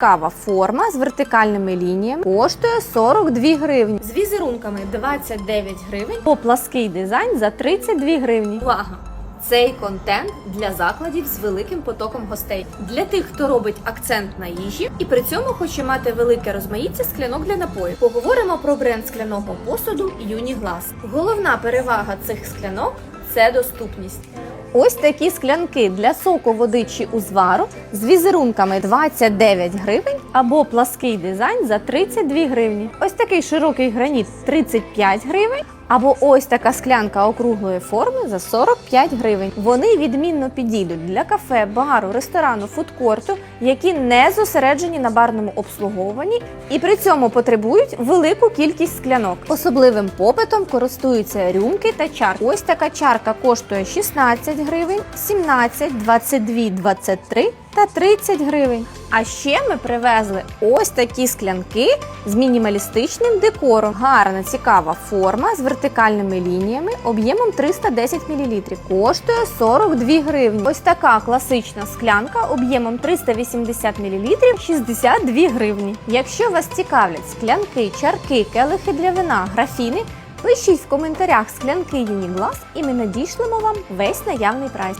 Кава форма з вертикальними лініями коштує 42 гривні. З візерунками 29 гривень. По плаский дизайн за 32 гривні. Увага! Цей контент для закладів з великим потоком гостей, для тих, хто робить акцент на їжі і при цьому хоче мати велике розмаїття склянок для напою. Поговоримо про бренд скляного посуду Юніглас. Головна перевага цих склянок це доступність. Ось такі склянки для соку води чи узвару з візерунками 29 гривень або плаский дизайн за 32 гривні. Ось такий широкий граніт 35 гривень. Або ось така склянка округлої форми за 45 гривень. Вони відмінно підійдуть для кафе, бару, ресторану, фудкорту, які не зосереджені на барному обслуговуванні і при цьому потребують велику кількість склянок. Особливим попитом користуються рюмки та чарки. Ось така чарка коштує 16 гривень, 17, 22, 23 та 30 гривень. А ще ми привезли ось такі склянки з мінімалістичним декором. Гарна, цікава форма з вертикальними лініями об'ємом 310 мл. Коштує 42 гривні. Ось така класична склянка об'ємом 380 мл 62 гривні. Якщо вас цікавлять склянки, чарки, келихи для вина, графіни, пишіть в коментарях склянки Юніглас і ми надішлемо вам весь наявний прайс.